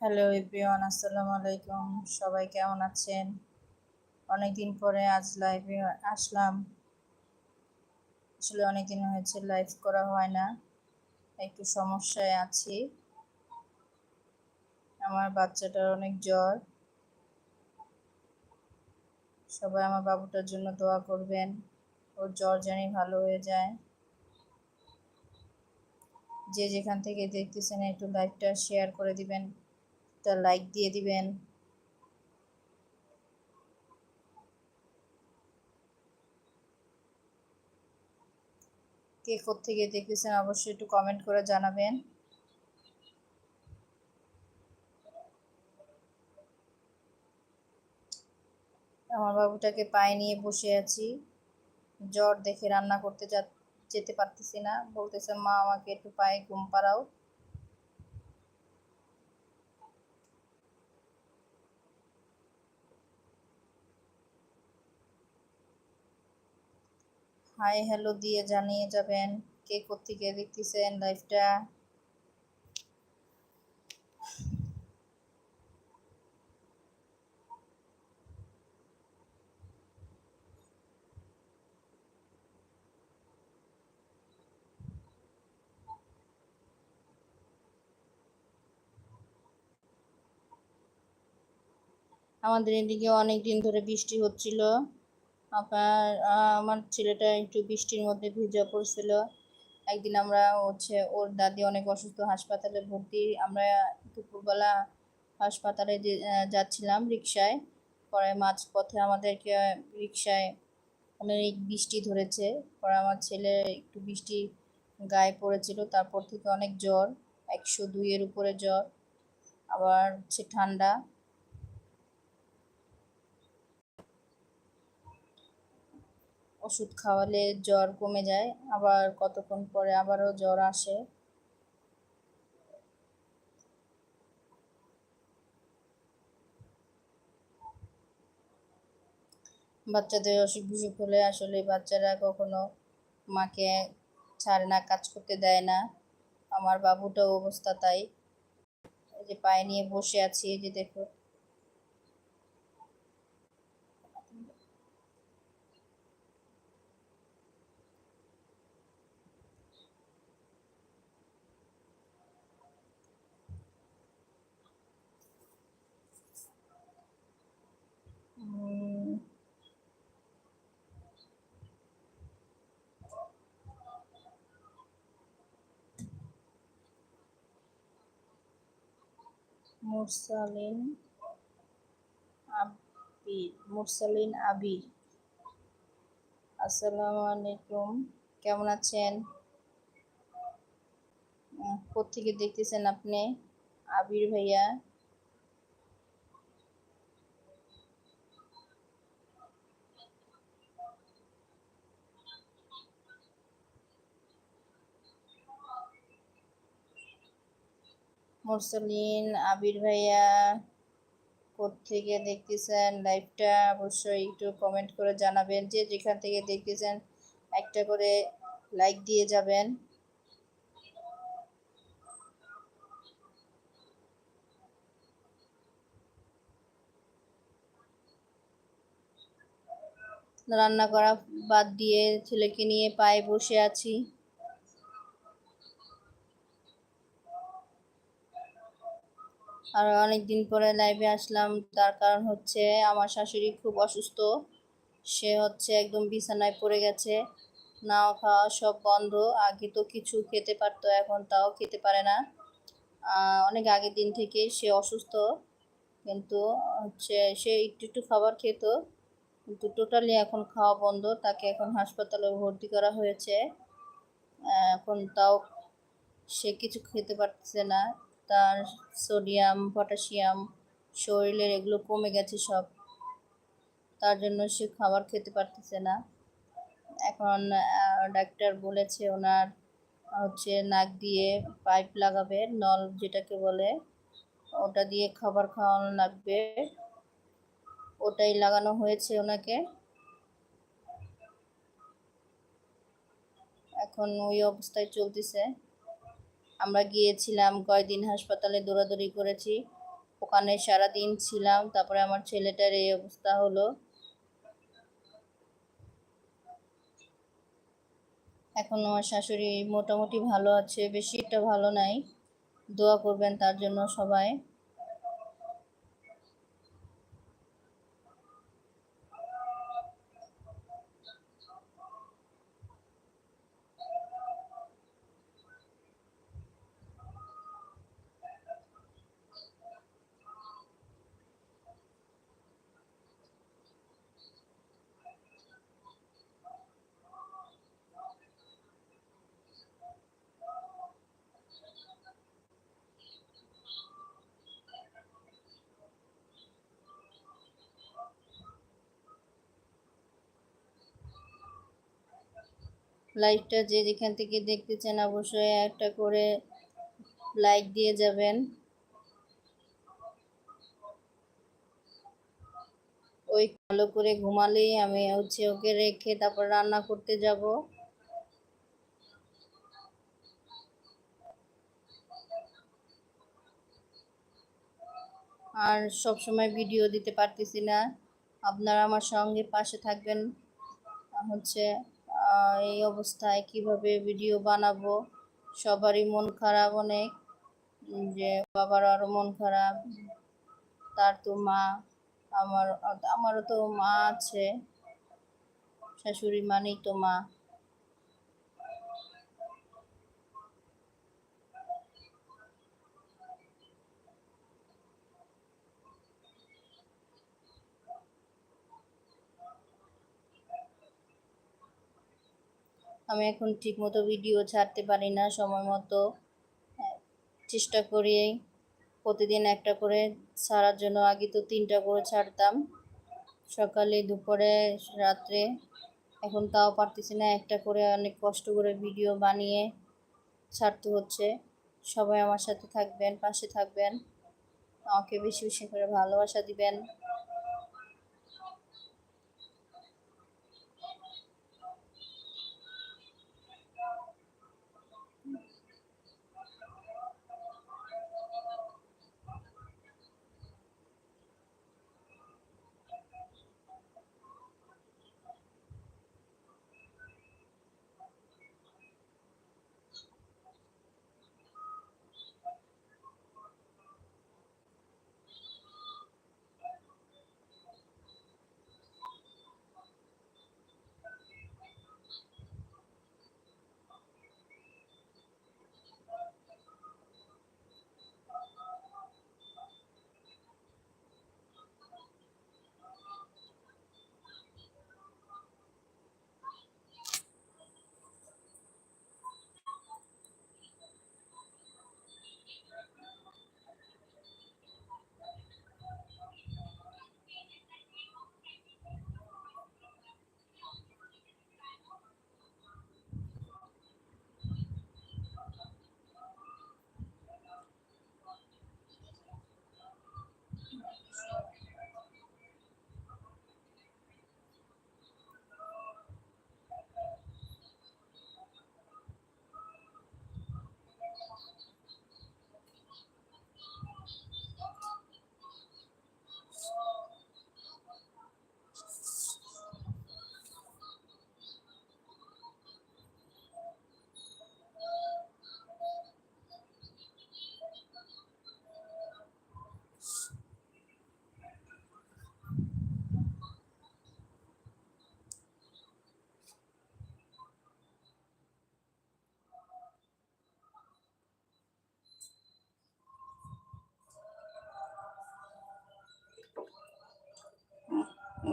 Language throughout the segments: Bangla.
হ্যালো এভরিওয়ান, আসসালামু আলাইকুম। সবাই কেমন আছেন? অনেকদিন পরে আজ লাইভে আসলাম। আসলে অনেকদিন হয়েছে লাইভ করা হয় না। একটু সমস্যায় আছি। আমার বাচ্চাটার অনেক জ্বর। সবাই আমার বাবুটার জন্য দোয়া করবেন। ওর জ্বর জানি ভালো হয়ে যায়। যে যেখান থেকে দেখতেছেন, একটু লাইভটা শেয়ার করে দিবেন। একটা লাইক দিয়ে দিবেন। কে থেকে দেখতেছেন অবশ্যই একটু কমেন্ট করে জানাবেন। আমার বাবুটাকে পায়ে নিয়ে বসে আছি। জ্বর দেখে রান্না করতে যেতে পারতেছি না। বলতেছে, মা, আমাকে একটু পায়ে ঘুম পাড়াও। হাই হ্যালো দিয়ে জানিয়ে যাবেন কে কোথেকে দেখতেছেন লাইভটা। আমাদের এদিকে অনেক দিন ধরে বৃষ্টি হচ্ছিল। আপনার আমার ছেলেটা একটু বৃষ্টির মধ্যে ভিজা পড়ছিল। একদিন আমরা হচ্ছে ওর দাদি অনেক অসুস্থ, হাসপাতালে ভর্তি। আমরা দুপুরবেলা হাসপাতালে যাচ্ছিলাম রিক্সায় পরে মাঝপথে আমাদেরকে রিক্সায় অনেক বৃষ্টি ধরেছে। পরে আমার ছেলে একটু বৃষ্টি গায়ে পড়েছিল, তারপর থেকে অনেক জ্বর, একশো দুইয়ের উপরে জ্বর। আবার হচ্ছে ঠান্ডা। ওষুধ খাওয়ালে জ্বর কমে যায়, আবার কতক্ষণ পরে আবারও জ্বর আসে। বাচ্চাদের অসুখ বিসুখ হলে আসলে বাচ্চারা কখনো মাকে ছাড়ে না, কাজ করতে দেয় না। আমার বাবুটাও অবস্থা তাই। এই যে পায়ে নিয়ে বসে আছি যে দেখো। মুরসালিন আবির মুরসালিন আবির। আসসালামু আলাইকুম। কেমন আছেন? কোথেকে দেখতেছেন আপনি? আবির ভাইয়া। মুরসালিন, আবির ভাইয়া থেকে দেখতেছেন? লাইভটা অবশ্যই একটু কমেন্ট করে জানাবেন। যে যেখান থেকে দেখতেছেন, একটা করে লাইক দিয়ে যাবেন। রান্না করা বাদ দিয়ে ছেলেকে নিয়ে পায়ে বসে আছি। আর অনেক দিন পরে লাইভে আসলাম। তার কারণ হচ্ছে আমার শাশুড়ি খুব অসুস্থ। সে হচ্ছে একদম বিছানায় পড়ে গেছে। নাও খাওয়া সব বন্ধ। আগে তো কিছু খেতে পারতো, এখন তাও খেতে পারে না। অনেক আগের দিন থেকে সে অসুস্থ। কিন্তু হচ্ছে সে একটু একটু খাবার খেত। কিন্তু টোটালি এখন খাওয়া বন্ধ। তাকে এখন হাসপাতালে ভর্তি করা হয়েছে। এখন তাও সে কিছু খেতে পারছে না। তার সোডিয়াম, পটাশিয়াম, শরীরের এগুলো কমে গেছে সব। তার জন্য সে খাবার খেতে পারতেছে না। এখন ডাক্তার বলেছে ওনার, হচ্ছে নাক দিয়ে পাইপ লাগাবে, নল যেটাকে বলে, ওটা দিয়ে খাবার খাওয়ানো লাগবে। ওটাই লাগানো হয়েছে ওনাকে। এখন ওই অবস্থায় চলতেছে। আমরা গিয়েছিলাম কয়দিন হাসপাতালে দৌড়াদৌড়ি করেছি। ওখানে সারা দিন ছিলাম, তারপরে আমার ছেলেটার এই অবস্থা হলো। এখন আমার শাশুড়ি মোটামুটি ভালো আছে, বেশি একটা ভালো নাই। দোয়া করবেন তার জন্য সবাই। লাইভটা যে যেখান থেকে দেখতেছেন অবশ্যই একটা করে লাইক দিয়ে যাবেন। ওই ভালো করে ঘুমালেই আমি হচ্ছে ওকে রেখে তারপর রান্না করতে যাব। আর সব সময় ভিডিও দিতে পারতেছি না। আপনারা আমার সঙ্গে পাশে থাকবেন। হচ্ছে এই অবস্থায় কীভাবে ভিডিও বানাবো? সবারই মন খারাপ অনেক। যে বাবার আরও মন খারাপ। তার তো মা, আমার, আমারও তো মা আছে। শাশুড়ি মানেই তো মা। আমি এখন ঠিক মতো ভিডিও ছাড়তে পারি না, সময় মতো চেষ্টা করি প্রতিদিন একটা করে ছাড়ার জন্য। আগে তো তিনটা করে ছাড়তাম, সকালে, দুপুরে, রাত্রে। এখন তাও পারতেছি না, একটা করে অনেক কষ্ট করে ভিডিও বানিয়ে ছাড়তে হচ্ছে। সবাই আমার সাথে থাকবেন, পাশে থাকবেন। আমাকে বেশি বেশি করে ভালোবাসা দিবেন।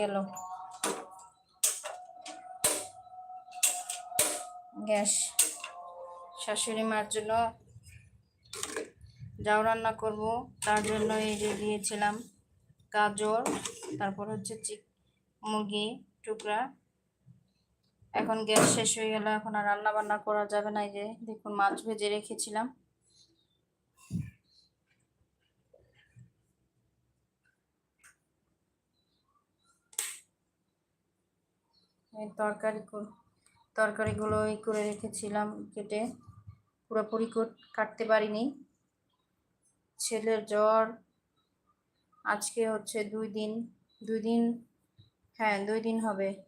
গেল। গ্যাস। শাশুড়ি মার জন্য যাও রান্না করব, তার জন্য এই যে দিয়েছিলাম গাজর, তারপর হচ্ছে চিক, মুরগি টুকরা। এখন গ্যাস শেষ হয়ে গেল, এখন আর রান্না বান্না করা যাবে না এই যে, দেখুন মাছ ভেজে রেখেছিলাম। তরকারি তরকারিগুলো এই করে রেখেছিলাম, কেটে পুরোপুরি কট- কাটতে পারিনি। ছেলের জ্বর, আজকে হচ্ছে দুই দিন দুই দিন হ্যাঁ দুই দিন হবে।